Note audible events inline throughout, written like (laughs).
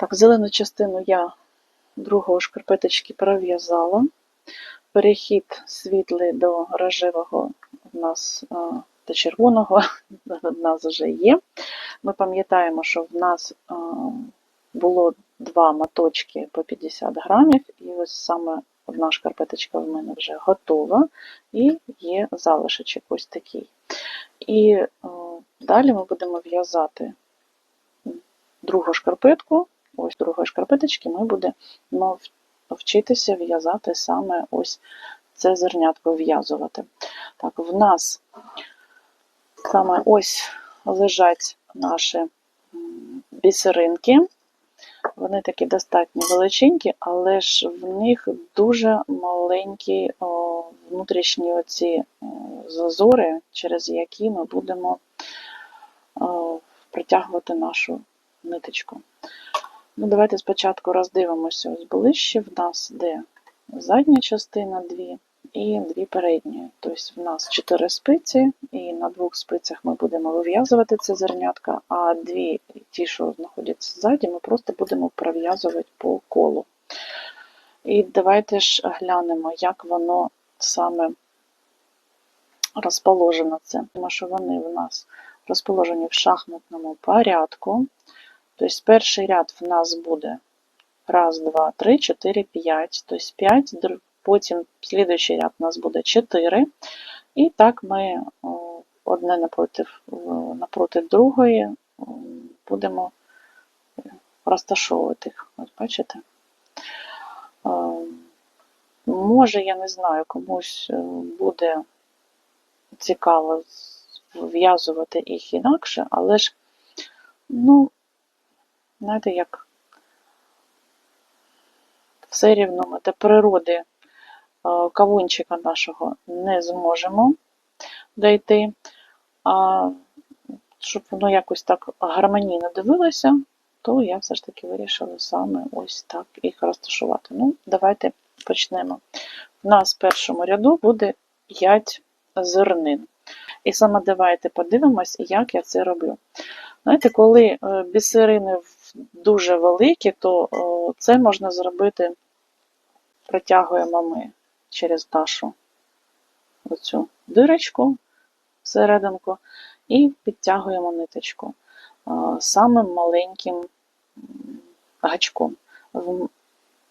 Так, зелену частину я другого шкарпеточки пров'язала. Перехід світлий до рожевого у нас а, до червоного (laughs) в нас вже є. Ми пам'ятаємо, що в нас було два моточки по 50 грамів, і ось саме одна шкарпеточка в мене вже готова, і є залишечок ось такий. І е, далі ми будемо в'язати другу шкарпетку. Ось другої шкарпеточки ми будемо вчитися в'язати саме ось це зернятко в'язувати. Так, в нас саме ось лежать наші бісеринки. Вони такі достатньо величенькі, але ж в них дуже маленькі внутрішні оці зазори, через які ми будемо притягувати нашу ниточку. Ну, давайте спочатку роздивимося ось ближче. В нас де задня частина дві і дві передні. Тобто в нас чотири спиці, і на двох спицях ми будемо вив'язувати це зернятка, а дві, ті, що знаходяться ззаді, ми просто будемо пров'язувати по колу. І давайте ж глянемо, як воно саме розположено це. Тому що вони в нас розположені в шахматному порядку. Тобто перший ряд в нас буде раз, два, три, чотири, п'ять. Тобто 5, потім слідуючий ряд у нас буде 4. І так ми одне напротив, в- напроти другої будемо розташовувати їх. Ось бачите? Е, Може, я не знаю, комусь е, буде цікаво в'язувати їх інакше, але ж, ну, знаєте, як все рівно ми до природи е, кавунчика нашого не зможемо дійти. А щоб воно якось так гармонійно дивилося, то я все ж таки вирішила саме ось так їх розташувати. Ну, давайте почнемо. У нас в першому ряду буде 5 зернин. І саме давайте подивимось, як я це роблю. Знаєте, коли е, бісерини в- дуже великі, то це можна зробити, протягуємо ми через нашу оцю дирочку всерединку і підтягуємо ниточку самим маленьким гачком.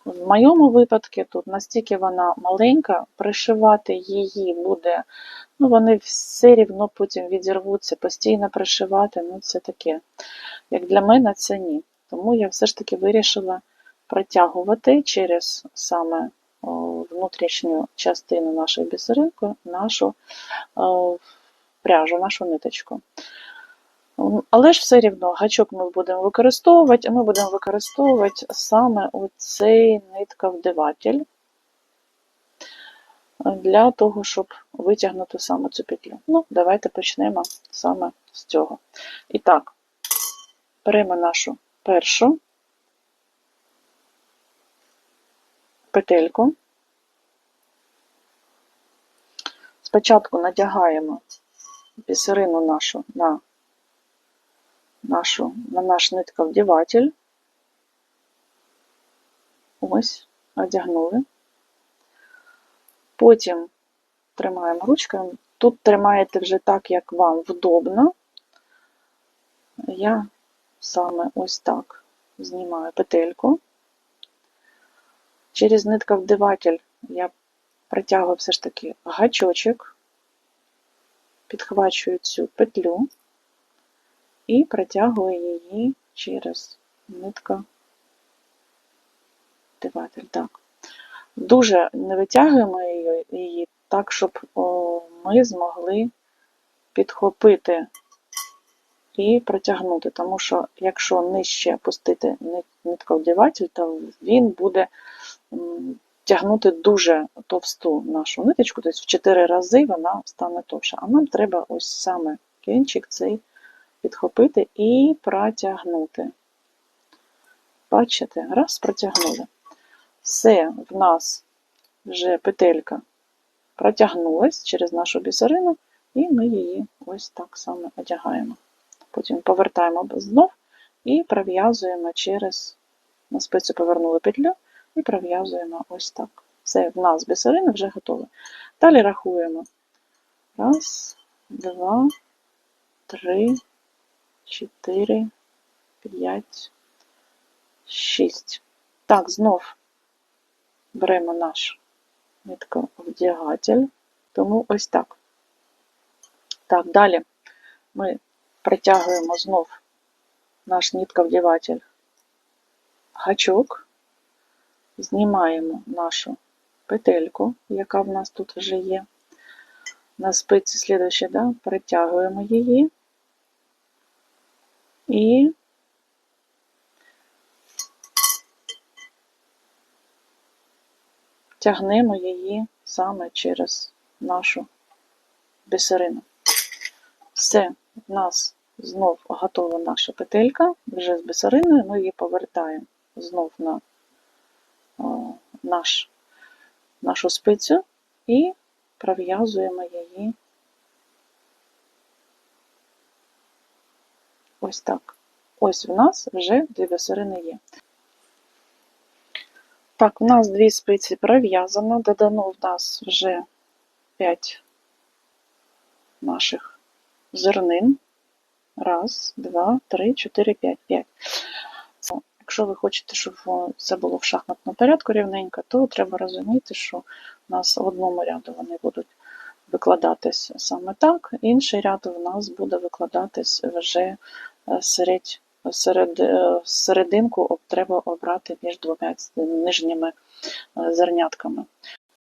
В моєму випадку тут настільки вона маленька, пришивати її буде, ну вони все рівно потім відірвуться, постійно пришивати, ну це таке. Як для мене, це ні. Тому я все ж таки вирішила протягувати через саме внутрішню частину нашої бісеринки, нашу пряжу, нашу ниточку. Але ж все рівно гачок ми будемо використовувати, а ми будемо використовувати саме оцей нитковдиватель для того, щоб витягнути саме цю петлю. Ну, давайте почнемо саме з цього. І так, беремо нашу першу петельку. Спочатку надягаємо бісерину нашу на, нашу, на наш нитковдіватель. Ось, одягнули. Потім тримаємо ручкою. Тут тримаєте вже так, як вам вдобно. Я саме ось так знімаю петельку. Через нитковдиватель я протягую все ж таки гачочок, підхвачую цю петлю і протягую її через нитковдиватель. Так. Дуже не витягуємо її, так, щоб ми змогли підхопити і протягнути. Тому що якщо нижче опустити нит- нитковдіватель, то він буде тягнути дуже товсту нашу ниточку, тобто в 4 рази вона стане товща. А нам треба ось саме кінчик цей підхопити і протягнути. Бачите, раз, протягнули. Все, в нас вже петелька протягнулась через нашу бісерину, і ми її ось так само одягаємо. Потім повертаємо знов і пров'язуємо через На спицю повернули петлю і пров'язуємо ось так. Все, в нас бісерина вже готова. Далі рахуємо. Раз, два, три, чотири, п'ять, шість. Так, знов беремо наш нитковдягатель, тому ось так. Так, далі ми притягуємо знов наш нитковдіватель гачок, знімаємо нашу петельку, яка в нас тут вже є. На спиці слідуюче, да, притягуємо її і тягнемо її саме через нашу бісерину. Все, в нас знов готова наша петелька, вже з бісериною, ми її повертаємо знов на о, наш, нашу спицю і пров'язуємо її ось так. Ось в нас вже дві бісерини є. Так, у нас дві спиці пров'язано, додано в нас вже 5 наших зернин. Раз, два, три, чотири, п'ять. П'ять. Якщо ви хочете, щоб це було в шахматному порядку рівненько, то треба розуміти, що у нас в одному ряду вони будуть викладатись саме так, інший ряд у нас буде викладатись вже е, серед, серед, е, серединку треба обрати між двома нижніми е, зернятками.